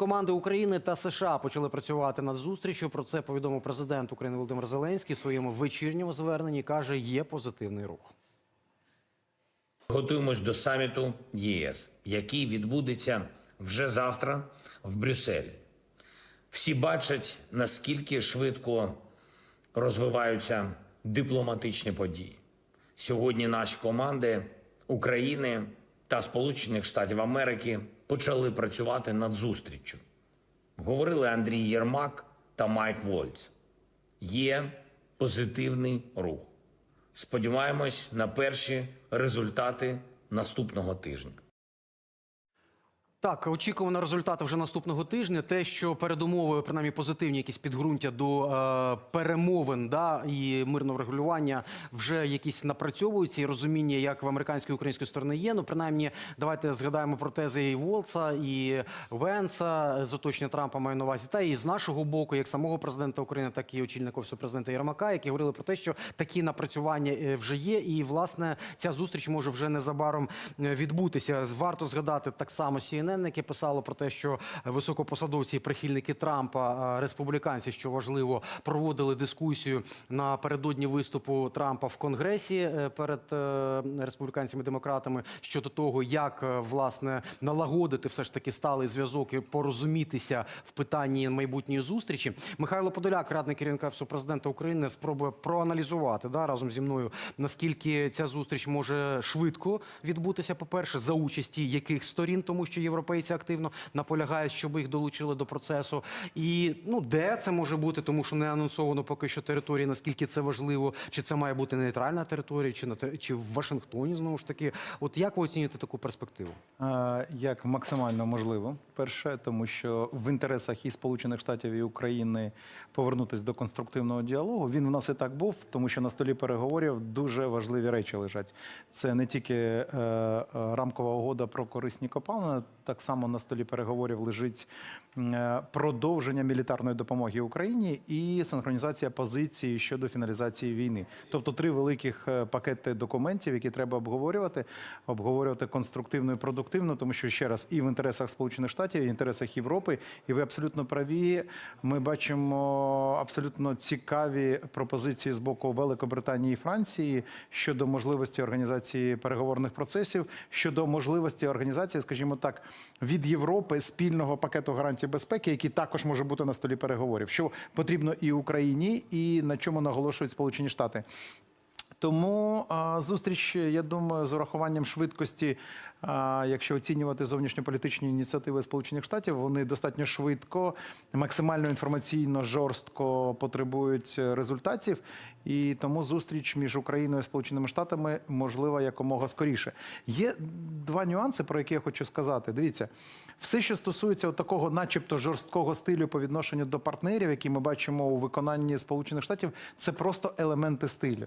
Команди України та США почали працювати над зустрічю. Про це повідомив президент України Володимир Зеленський в своєму вечірньому зверненні. каже, є позитивний рух. Готуємось до саміту ЄС, який відбудеться вже завтра в Брюсселі. Всі бачать, наскільки швидко розвиваються дипломатичні події. Сьогодні наші команди України та Сполучених Штатів Америки почали працювати над зустріччю. Говорили Андрій Єрмак та Майк Вольц. Є позитивний рух. Сподіваємось на перші результати наступного тижня. Так, очікувано результати вже наступного тижня. Те, що передумови, принаймні позитивні, якісь підґрунтя до е, перемовин да, і мирного регулювання вже якісь напрацьовуються і розуміння, як в американській і української сторони є. Ну, принаймні, давайте згадаємо про тези і Волца, і Венса з оточення Трампа маю на увазі, та і з нашого боку, як самого президента України, так і очільника офісу президента Єрмака, які говорили про те, що такі напрацювання е, вже є, і власне ця зустріч може вже незабаром е, відбутися. Варто згадати так само CNN, яке писало про те, що високопосадовці прихильники Трампа, республіканці, що важливо, проводили дискусію напередодні виступу Трампа в Конгресі е, перед е, республіканцями демократами щодо того, як е, власне налагодити все ж таки сталий зв'язок і порозумітися в питанні майбутньої зустрічі. Михайло Подоляк, радник керівника Офісу президента України, спробує проаналізувати да разом зі мною наскільки ця зустріч може швидко відбутися. По перше, за участі яких сторін, тому що європейці активно наполягають, щоб їх долучили до процесу, і ну де це може бути, тому що не анонсовано поки що території, наскільки це важливо, чи це має бути нейтральна територія, чи на чи в Вашингтоні знову ж таки. От як ви оцінюєте таку перспективу? Як максимально можливо, перше, тому що в інтересах і Сполучених Штатів і України повернутися до конструктивного діалогу. Він в нас і так був, тому що на столі переговорів дуже важливі речі лежать. Це не тільки е, е, рамкова угода про корисні копалини, так само на столі переговорів лежить е, продовження мілітарної допомоги Україні і синхронізація позиції щодо фіналізації війни. Тобто три великих е, пакети документів, які треба обговорювати, обговорювати конструктивно і продуктивно, тому що ще раз і в інтересах Сполучених Штатів, і в інтересах Європи, і ви абсолютно праві. Ми бачимо абсолютно цікаві пропозиції з боку Великобританії і Франції щодо можливості організації переговорних процесів, щодо можливості організації, скажімо так, від Європи спільного пакету гарантій безпеки, який також може бути на столі переговорів, що потрібно і Україні, і на чому наголошують Сполучені Штати. Тому зустріч, я думаю, з урахуванням швидкості, якщо оцінювати зовнішньополітичні ініціативи Сполучених Штатів, вони достатньо швидко, максимально інформаційно, жорстко потребують е, результатів. І тому зустріч між Україною і Сполученими Штатами можлива якомога скоріше. Є два нюанси, про які я хочу сказати. Дивіться, все, що стосується такого, начебто, жорсткого стилю по відношенню до партнерів, які ми бачимо у виконанні Сполучених Штатів, це просто елементи стилю.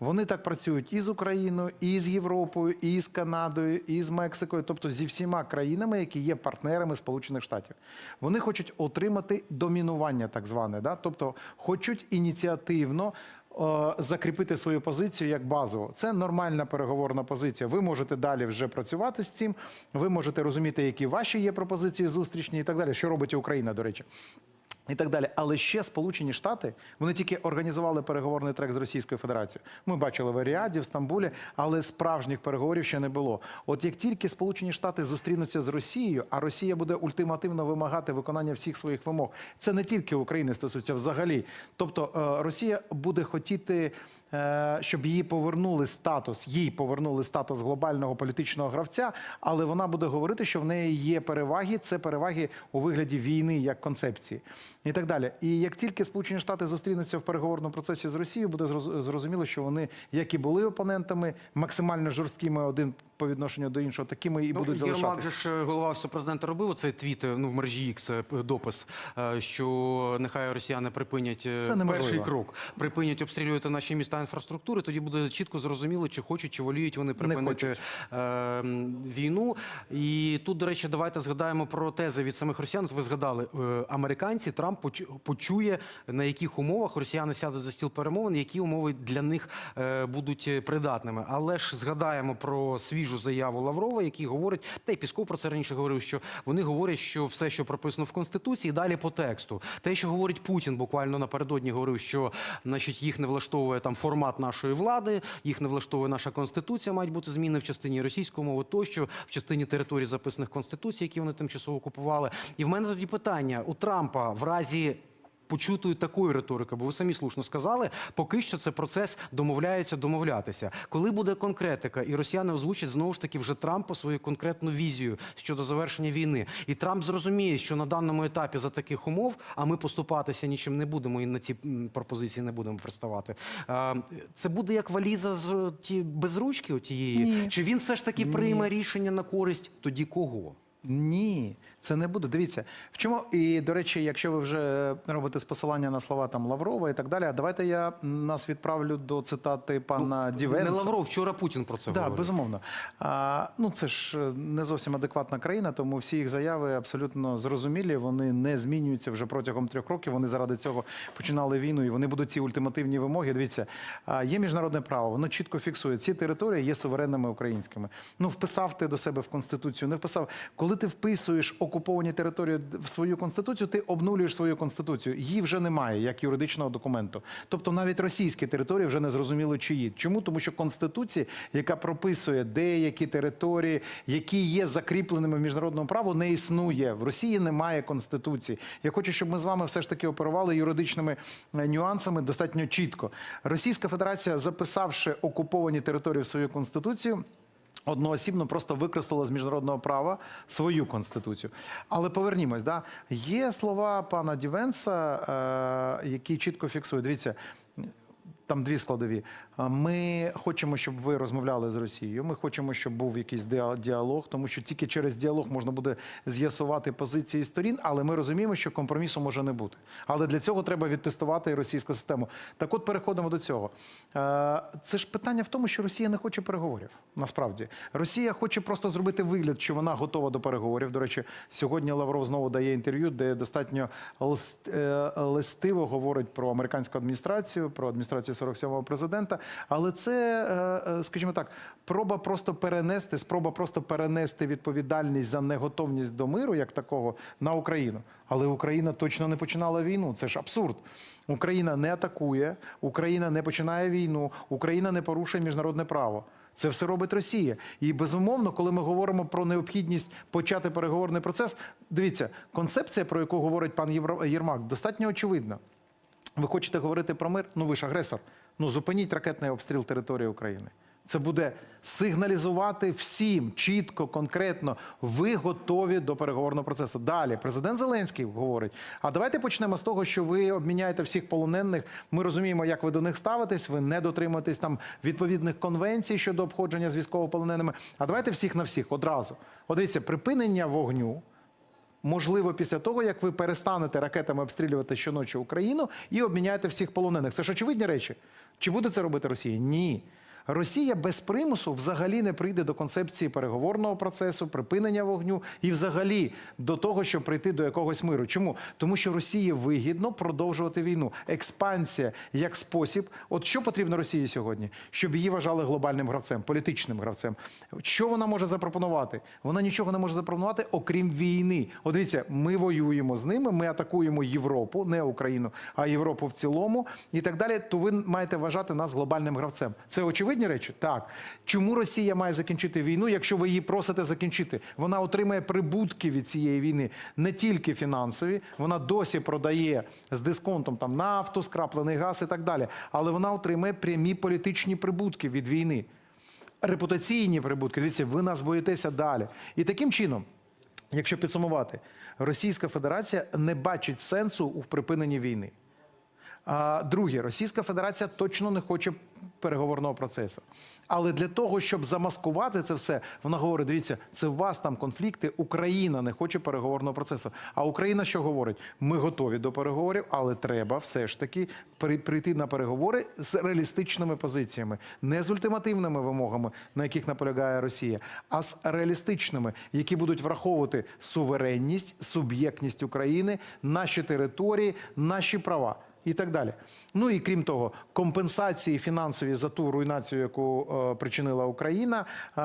Вони так працюють і з Україною, і з Європою, і з Канадою, і з Мексикою, тобто зі всіма країнами, які є партнерами Сполучених Штатів. Вони хочуть отримати домінування, так зване, да? тобто хочуть ініціативно. е, Закріпити свою позицію як базову. Це нормальна переговорна позиція. Ви можете далі вже працювати з цим. Ви можете розуміти, які ваші є пропозиції зустрічні і так далі. Що робить Україна, до речі. І так далі, але ще Сполучені Штати вони тільки організували переговорний трек з Російською Федерацією. Ми бачили в Аріаді, в Стамбулі, але справжніх переговорів ще не було. От як тільки Сполучені Штати зустрінуться з Росією, а Росія буде ультимативно вимагати виконання всіх своїх вимог, це не тільки України стосується взагалі. Тобто е, Росія буде хотіти, е, щоб її повернули статус, їй повернули статус глобального політичного гравця, але вона буде говорити, що в неї є переваги. Це переваги у вигляді війни як концепції. І так далі. І як тільки Сполучені Штати зустрінуться в переговорному процесі з Росією, буде зрозуміло, що вони, як і були опонентами, максимально жорсткими один по відношенню до іншого, такими і будуть Ну, Єрмак залишатися. же ж е, голова офісу президента робив оцей твіт е, ну, в мережі X, е, допис, що нехай росіяни припинять Це перший крок, припинять обстрілювати наші міста інфраструктури. Тоді буде чітко зрозуміло, чи хочуть, чи воліють вони припинити війну. І тут, до речі, давайте згадаємо про тези від самих росіян. Ви згадали, американці Трамп Поч- почує, на яких умовах росіяни сядуть за стіл перемовин, які умови для них е, будуть е, придатними. Але ж згадаємо про свіжу заяву Лаврова, який говорить, та й Пісков про це раніше говорив, що вони говорять, що все, що прописано в конституції, далі по тексту. Те, що говорить Путін, буквально напередодні говорив, що значить їх не влаштовує там формат нашої влади, їх не влаштовує наша конституція, мають бути зміни в частині російської мови, тощо в частині територій записаних конституцій, які вони тимчасово окупували. І в мене тоді питання у Трампа в разі. Почутої такої риторики, бо ви самі слушно сказали, поки що це процес домовляються домовлятися. Коли буде конкретика, і росіяни озвучать знову ж таки вже Трампу свою конкретну візію щодо завершення війни, і Трамп зрозуміє, що на даному етапі за таких умов, а ми поступатися нічим не будемо і на ці пропозиції не будемо приставати. Це буде як валіза з ті без ручки отієї, Ні. чи він все ж таки прийме рішення на користь тоді кого? Ні, це не буде. Дивіться, в чому і до речі, якщо ви вже робите з посилання на слова там Лаврова і так далі, давайте я нас відправлю до цитати пана Дівенса. Не Лавров, вчора Путін про це Так, говорив. безумовно. А, ну це ж е, не зовсім адекватна країна, тому всі їх заяви абсолютно зрозумілі. Вони не змінюються вже протягом трьох років. Вони заради цього починали війну, і вони будуть ці ультимативні вимоги. Дивіться, а, є міжнародне право, воно чітко фіксує. Ці території є суверенними українськими. Ну, вписав ти до себе в конституцію, не вписав. Коли ти вписуєш окуповані території в свою конституцію, ти обнулюєш свою конституцію. Її вже немає як юридичного документу. Тобто навіть російські території вже не зрозуміло чиї. Чому? Тому що конституція, яка прописує деякі території, які є закріпленими в міжнародному праву, не існує. В Росії немає конституції. Я хочу, щоб ми з вами все ж таки оперували юридичними е, нюансами достатньо чітко. Російська Федерація, записавши окуповані території в свою конституцію. Одноосібно просто викреслила з міжнародного права свою конституцію. Але повернімось, да? є слова пана Дівенса, е, які чітко фіксують. Дивіться, там дві складові. Ми хочемо, щоб ви розмовляли з Росією. Ми хочемо, щоб був якийсь діа- діалог, тому що тільки через діалог можна буде з'ясувати позиції сторін, але ми розуміємо, що компромісу може не бути. Але для цього треба відтестувати російську систему. Так от переходимо до цього. Е, Це ж питання в тому, що Росія не хоче переговорів. Насправді Росія хоче просто зробити вигляд, що вона готова до переговорів. До речі, сьогодні Лавров знову дає інтерв'ю, де достатньо лист- е, листиво говорить про американську адміністрацію, про адміністрацію 47-го президента. Але це, е, е, скажімо так, проба просто перенести, спроба просто перенести відповідальність за неготовність до миру, як такого, на Україну. Але Україна точно не починала війну. Це ж абсурд. Україна не атакує, Україна не починає війну, Україна не порушує міжнародне право. Це все робить Росія. І безумовно, коли ми говоримо про необхідність почати переговорний процес, дивіться, концепція, про яку говорить пан Єрмак, достатньо очевидна. Ви хочете говорити про мир? Ну ви ж агресор. Ну зупиніть ракетний обстріл території України. Це буде сигналізувати всім чітко, конкретно. Ви готові до переговорного процесу. Далі президент Зеленський говорить: а давайте почнемо з того, що ви обміняєте всіх полонених. Ми розуміємо, як ви до них ставитесь. Ви не дотримуєтесь там відповідних конвенцій щодо обходження з військовополоненими. А давайте всіх на всіх одразу. От дивіться, припинення вогню можливо після того, як ви перестанете ракетами обстрілювати щоночі Україну і обміняєте всіх полонених. Це ж очевидні речі. Чи буде це робити Росія? Ні. Росія без примусу взагалі не прийде до концепції переговорного процесу, припинення вогню і взагалі до того, щоб прийти до якогось миру. Чому? Тому що Росії вигідно продовжувати війну. Експансія як спосіб. От що потрібно Росії сьогодні? Щоб її вважали глобальним гравцем, політичним гравцем. Що вона може запропонувати? Вона нічого не може запропонувати, окрім війни. От дивіться, ми воюємо з ними, ми атакуємо Європу, не Україну, а Європу в цілому і так далі. То ви маєте вважати нас глобальним гравцем. Це очевидні речі? Так. Чому Росія має закінчити війну, якщо ви її просите закінчити? Вона отримає прибутки від цієї війни не тільки фінансові, вона досі продає з дисконтом там нафту, скраплений газ і так далі. Але вона отримає прямі політичні прибутки від війни. Репутаційні прибутки. Дивіться, ви нас боїтеся далі. І таким чином. Якщо підсумувати, Російська Федерація не бачить сенсу у припиненні війни. Друге, Російська Федерація точно не хоче переговорного процесу. Але для того, щоб замаскувати це все, вона говорить: дивіться, це у вас там конфлікти. Україна не хоче переговорного процесу. А Україна що говорить? Ми готові до переговорів, але треба все ж таки при- прийти на переговори з реалістичними позиціями, не з ультимативними вимогами, на яких наполягає Росія, а з реалістичними, які будуть враховувати суверенність, суб'єктність України, наші території, наші права. І так далі. Ну і крім того, компенсації фінансові за ту руйнацію, яку е, причинила Україна, е,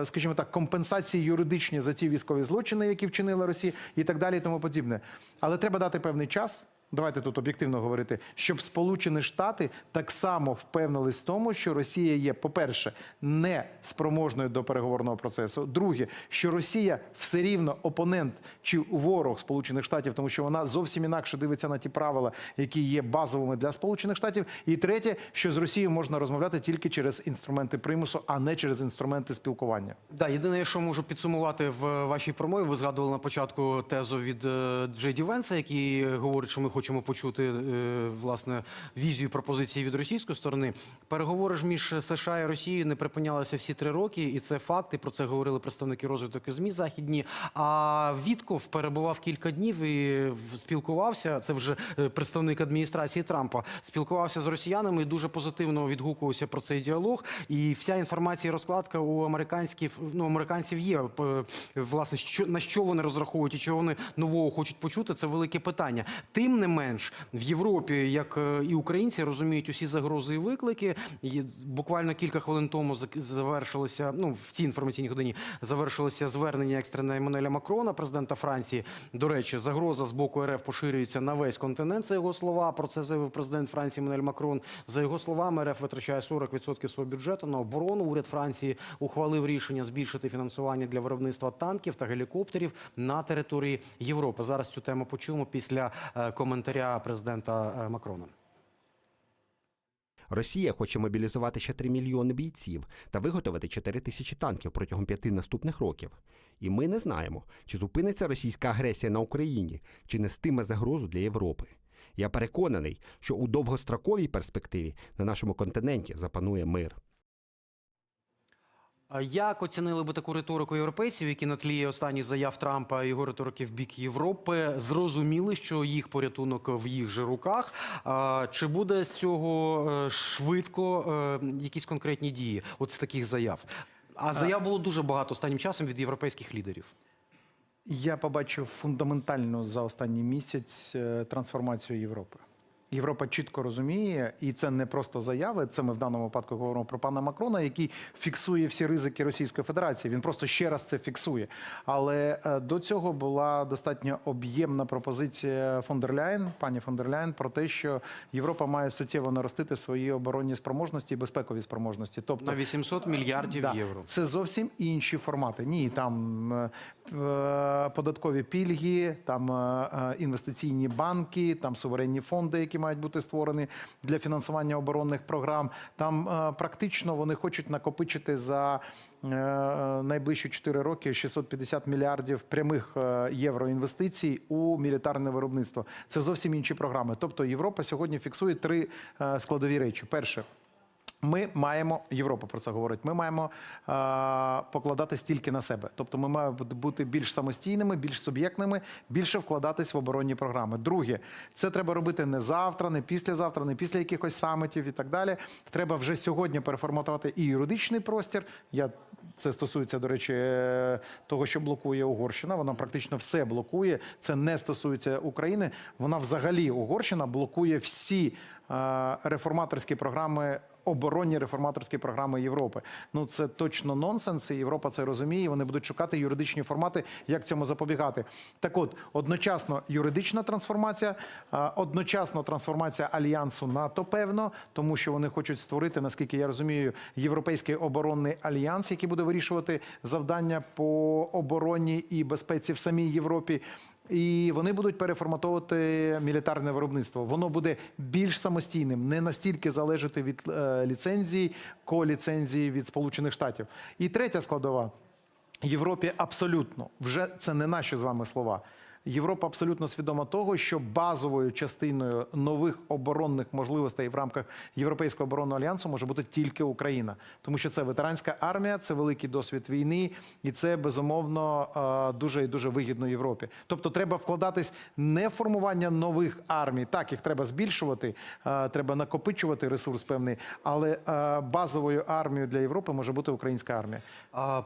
е, скажімо так, компенсації юридичні за ті військові злочини, які вчинила Росія, і так далі, і тому подібне. Але треба дати певний час. Давайте тут об'єктивно говорити, щоб Сполучені Штати так само впевнились в тому, що Росія є, по-перше, не спроможною до переговорного процесу. Друге, що Росія все рівно опонент чи ворог Сполучених Штатів, тому що вона зовсім інакше дивиться на ті правила, які є базовими для Сполучених Штатів. І третє, що з Росією можна розмовляти тільки через інструменти примусу, а не через інструменти спілкування. Да, єдине, що можу підсумувати в вашій промові, ви згадували на початку тезу від е, Джей Ді Венса, який говорить, що ми хочемо почути е, власне візію пропозиції від російської сторони. Переговори ж між США і Росією не припинялися всі три роки, і це факт. І про це говорили представники розвиток ЗМІ західні. А Вітков перебував кілька днів і спілкувався. Це вже е, представник адміністрації Трампа. Спілкувався з росіянами і дуже позитивно відгукувався про цей діалог. І вся інформація розкладка у американських ну, американців є. Власне, що на що вони розраховують і чого вони нового хочуть почути, це велике питання. Тим не менш, в Європі, як е, і українці, розуміють усі загрози і виклики. І буквально кілька хвилин тому завершилося. Ну в цій інформаційній годині завершилося звернення екстрене Еммануеля Макрона, президента Франції. До речі, загроза з боку РФ поширюється на весь континент. Це його слова. Про це заявив президент Франції Еммануель Макрон. За його словами, РФ витрачає 40% свого бюджету на оборону. Уряд Франції ухвалив рішення збільшити фінансування для виробництва танків та гелікоптерів на території Європи. Зараз цю тему почуємо після е, коментаря президента е, Макрона. Росія хоче мобілізувати ще 3 мільйони бійців та виготовити 4 тисячі танків протягом п'яти наступних років. І ми не знаємо, чи зупиниться російська агресія на Україні, чи нестиме загрозу для Європи. Я переконаний, що у довгостроковій перспективі на нашому континенті запанує мир. Як оцінили би таку риторику європейців, які на тлі останніх заяв Трампа і його риторики в бік Європи зрозуміли, що їх порятунок в їх же руках? Чи буде з цього е, швидко е, якісь конкретні дії? От з таких заяв? А заяв було дуже багато останнім часом від європейських лідерів. Я побачив фундаментальну за останній місяць е, трансформацію Європи. Європа чітко розуміє, і це не просто заяви. Це ми в даному випадку говоримо про пана Макрона, який фіксує всі ризики Російської Федерації. Він просто ще раз це фіксує. Але е, до цього була достатньо об'ємна пропозиція фон дер Ляєн, пані фон дер Ляєн, про те, що Європа має суттєво наростити свої оборонні спроможності і безпекові спроможності. Тобто На 800 мільярдів Да. євро. Це зовсім інші формати. Ні, там е, е, податкові пільги, там е, е, інвестиційні банки, там суверенні фонди, які мають бути створені для фінансування оборонних програм. Там е, практично вони хочуть накопичити за е, найближчі 4 роки 650 мільярдів прямих е, євро інвестицій у мілітарне виробництво. Це зовсім інші програми. Тобто Європа сьогодні фіксує три складові речі. Перше. Ми маємо Європа про це говорить. Ми маємо е, покладати стільки на себе. Тобто, ми маємо бути- бути більш самостійними, більш суб'єктними, більше вкладатись в оборонні програми. Друге, це треба робити не завтра, не післязавтра, не після якихось самітів і так далі. Треба вже сьогодні переформатувати і юридичний простір. Я це стосується, до речі, е, того, що блокує Угорщина. Вона практично все блокує. Це не стосується України. Вона взагалі Угорщина блокує всі е, реформаторські програми. Оборонні реформаторські програми Європи. Ну це точно нонсенс. і Європа це розуміє. і Вони будуть шукати юридичні формати, як цьому запобігати. Так, от одночасно юридична трансформація, одночасно трансформація альянсу НАТО, певно, тому що вони хочуть створити, наскільки я розумію, європейський оборонний альянс, який буде вирішувати завдання по обороні і безпеці в самій Європі. І вони будуть переформатовувати мілітарне виробництво. Воно буде більш самостійним, не настільки залежати від е, ліцензій, коліцензії від Сполучених Штатів. І третя складова Європі абсолютно вже це не наші з вами слова. Європа абсолютно свідома того, що базовою частиною нових оборонних можливостей в рамках Європейського оборонного альянсу може бути тільки Україна, тому що це ветеранська армія, це великий досвід війни, і це безумовно е, дуже і дуже вигідно Європі. Тобто, треба вкладатись не в формування нових армій. Так, їх треба збільшувати, е, треба накопичувати ресурс певний, але е, базовою армією для Європи може бути українська армія.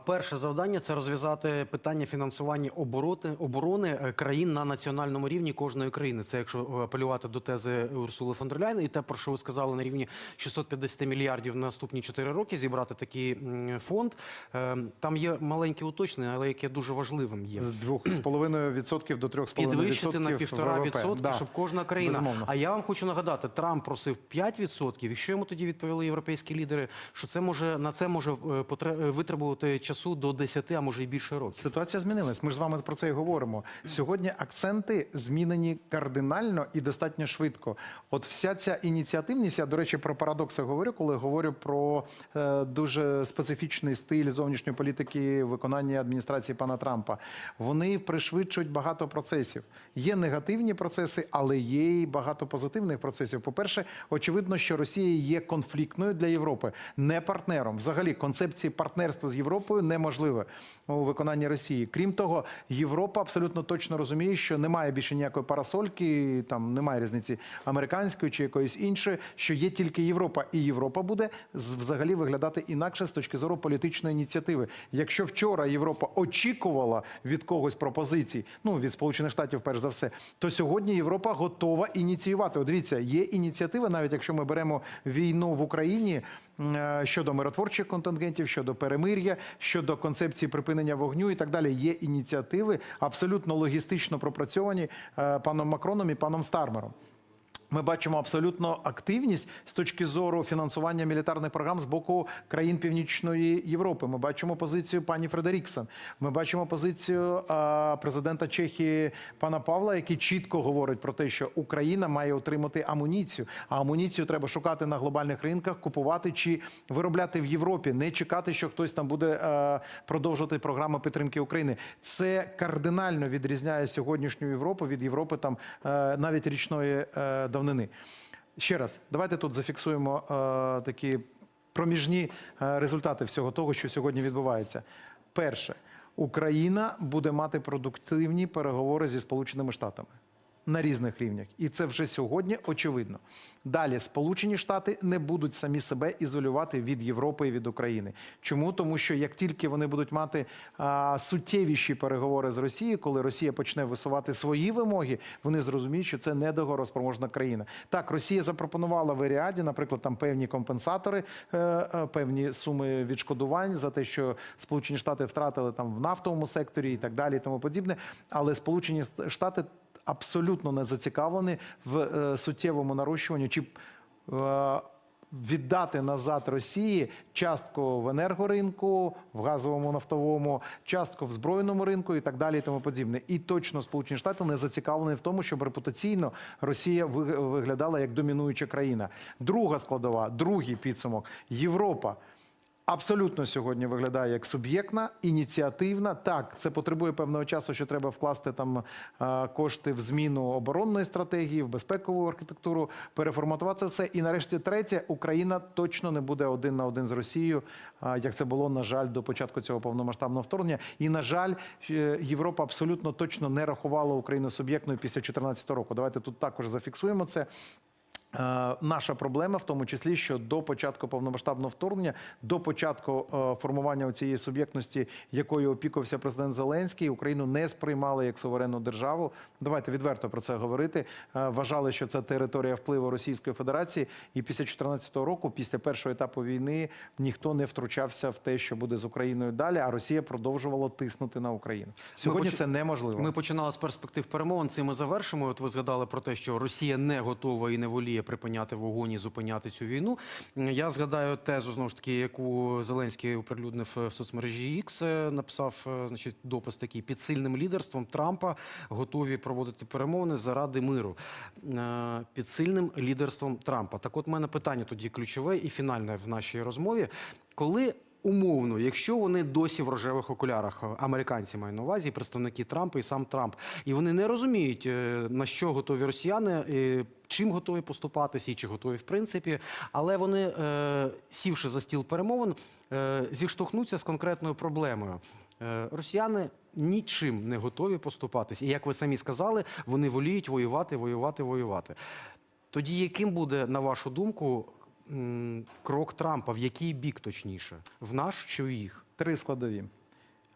Перше завдання це розв'язати питання фінансування обороти, оборони е, країн на національному рівні кожної країни. Це якщо е, апелювати до тези Урсули фон дер Ляйн, і те, про що ви сказали на рівні 650 мільярдів на наступні 4 роки зібрати такий фонд. Е, Там є маленьке уточнення, але яке дуже важливим є. З двох з половиною відсотків до трьох з половиною Підвищити на півтора відсотки, щоб кожна країна. Безумовно. А я вам хочу нагадати, Трамп просив 5 відсотків. І що йому тоді відповіли європейські лідери? Що це може на це може е, е, витребувати часу до 10, а може і більше років. Ситуація змінилась. Ми ж з вами про це і говоримо. Сьогодні акценти змінені кардинально і достатньо швидко. От вся ця ініціативність, я, до речі, про парадокси говорю, коли говорю про е, дуже специфічний стиль зовнішньої політики виконання адміністрації пана Трампа. Вони пришвидшують багато процесів. Є негативні процеси, але є і багато позитивних процесів. По-перше, очевидно, що Росія є конфліктною для Європи, не партнером. Взагалі, концепції партнерства з Європою неможливе у виконанні Росії. Крім того, Європа абсолютно точно розуміє, що немає більше ніякої парасольки, там немає різниці американської чи якоїсь іншої, що є тільки Європа, і Європа буде взагалі виглядати інакше з точки зору політичної ініціативи. Якщо вчора Європа очікувала від когось пропозицій, ну від Сполучених Штатів, перш за все, то сьогодні Європа готова ініціювати. От дивіться, є ініціативи, навіть якщо ми беремо війну в Україні щодо миротворчих контингентів, щодо перемир'я, щодо концепції припинення вогню і так далі. Є ініціативи абсолютно логістично пропрацьовані е, паном Макроном і паном Стармером. Ми бачимо абсолютно активність з точки зору фінансування мілітарних програм з боку країн Північної Європи. Ми бачимо позицію пані Фредеріксен. Ми бачимо позицію президента Чехії пана Павла, який чітко говорить про те, що Україна має отримати амуніцію. А амуніцію треба шукати на глобальних ринках, купувати чи виробляти в Європі, не чекати, що хтось там буде е, продовжувати програми підтримки України. Це кардинально відрізняє сьогоднішню Європу від Європи там е, навіть річної е, давнини. Ще раз, давайте тут зафіксуємо е, такі проміжні е, результати всього того, що сьогодні відбувається. Перше, Україна буде мати продуктивні переговори зі Сполученими Штатами. На різних рівнях, і це вже сьогодні очевидно. Далі Сполучені Штати не будуть самі себе ізолювати від Європи і від України. Чому? Тому що як тільки вони будуть мати а, суттєвіші переговори з Росією, коли Росія почне висувати свої вимоги, вони зрозуміють, що це недогороспроможна країна. Так, Росія запропонувала в Еріаді, наприклад, там певні компенсатори, е, е, певні суми відшкодувань за те, що Сполучені Штати втратили там в нафтовому секторі і так далі, і тому подібне. Але Сполучені Штати абсолютно не зацікавлені в е, суттєвому нарощуванні чи е, віддати назад Росії частку в енергоринку, в газовому нафтовому, частку в збройному ринку і так далі, і тому подібне. І точно Сполучені Штати не зацікавлені в тому, щоб репутаційно Росія виглядала як домінуюча країна. Друга складова, другий підсумок Європа. Абсолютно сьогодні виглядає як суб'єктна, ініціативна. Так, це потребує певного часу, що треба вкласти там е, кошти в зміну оборонної стратегії, в безпекову архітектуру, переформатувати це. І нарешті третє, Україна точно не буде один на один з Росією, е, як це було на жаль до початку цього повномасштабного вторгнення. І на жаль, е, Європа абсолютно точно не рахувала Україну суб'єктною після 2014 року. Давайте тут також зафіксуємо це. Е, Наша проблема в тому числі, що до початку повномасштабного вторгнення, до початку е, формування цієї суб'єктності, якою опікувався президент Зеленський, Україну не сприймали як суверенну державу. Давайте відверто про це говорити. Е, Вважали, що це територія впливу Російської Федерації, і після 2014 року, після першого етапу війни, ніхто не втручався в те, що буде з Україною далі. А Росія продовжувала тиснути на Україну. Сьогодні поч- це неможливо. Ми починали з перспектив перемовин. Цим ми завершимо. От ви згадали про те, що Росія не готова і не воліє припиняти вогонь і зупиняти цю війну. Я згадаю тезу знову ж таки, яку Зеленський оприлюднив е, в соцмережі X, е, написав е, значить допис такий під сильним лідерством Трампа готові проводити перемовини заради миру. Під сильним лідерством Трампа. Так, от в мене питання тоді ключове і фінальне в нашій розмові. Коли умовно, якщо вони досі в рожевих окулярах, е, американці маю на увазі, представники Трампа і сам Трамп, і вони не розуміють, е, на що готові росіяни, чим готові поступатися і чи готові в принципі, але вони, е, сівши за стіл перемовин, зіштовхнуться з конкретною проблемою. Росіяни нічим не готові поступатись. І як ви самі сказали, вони воліють воювати, воювати, воювати. Тоді яким буде, на вашу думку, крок Трампа? В який бік точніше? В наш чи в їх? Три складові.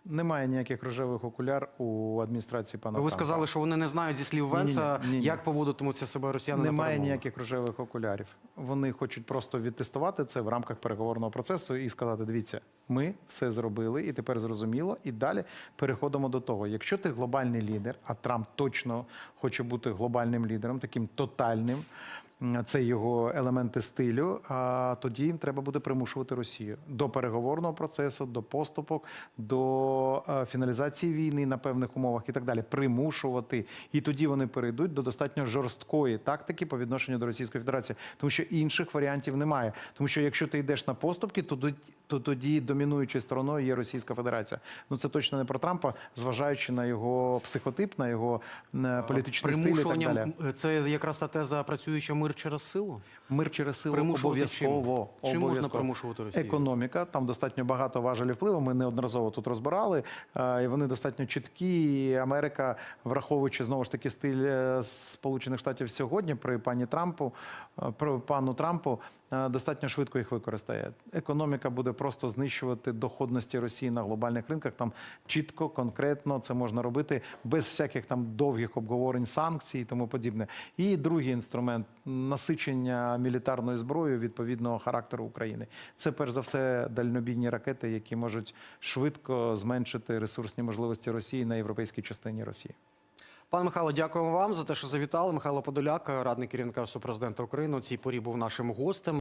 Немає ніяких рожевих окуляр у адміністрації пана Ви Трампа. сказали, що вони не знають зі слів Ні-ні-ні, ні-ні. як поводитимуться себе росіяни Немає перемовинах. ніяких рожевих окулярів. Вони хочуть просто відтестувати це в рамках переговорного процесу і сказати: дивіться, ми все зробили, і тепер зрозуміло. І далі переходимо до того. Якщо ти глобальний лідер, а Трамп точно хоче бути глобальним лідером, таким тотальним. Це його елементи стилю. А тоді їм треба буде примушувати Росію до переговорного процесу, до поступок, до е, фіналізації війни на певних умовах і так далі. Примушувати. І тоді вони перейдуть до достатньо жорсткої тактики по відношенню до Російської Федерації, тому що інших варіантів немає. Тому що якщо ти йдеш на поступки, то то тоді домінуючою стороною є Російська Федерація. Ну це точно не про Трампа, зважаючи на його психотип, на його е, політичний стиль і так далі. це якраз та теза працююча мир через силу. Мир через силу Примушувати обов'язково. чим? Чим можна примушувати Росію? Економіка. Там достатньо багато важелів впливу. Ми неодноразово тут розбирали, е, і вони достатньо чіткі. І Америка, враховуючи знову ж таки стиль е, Сполучених Штатів сьогодні, при пані Трампу, про при пану Трампу, е, достатньо швидко їх використає. Економіка буде просто знищувати доходності Росії на глобальних ринках. Там чітко, конкретно це можна робити без всяких там довгих обговорень санкцій і тому подібне. І другий інструмент насичення мілітарною зброєю відповідного характеру України. Це перш за все дальнобійні ракети, які можуть швидко зменшити ресурсні можливості Росії на європейській частині Росії. Пане Михайло, дякуємо вам за те, що завітали. Михайло Подоляк, радник керівника Офісу президента України. У цій порі був нашим гостем.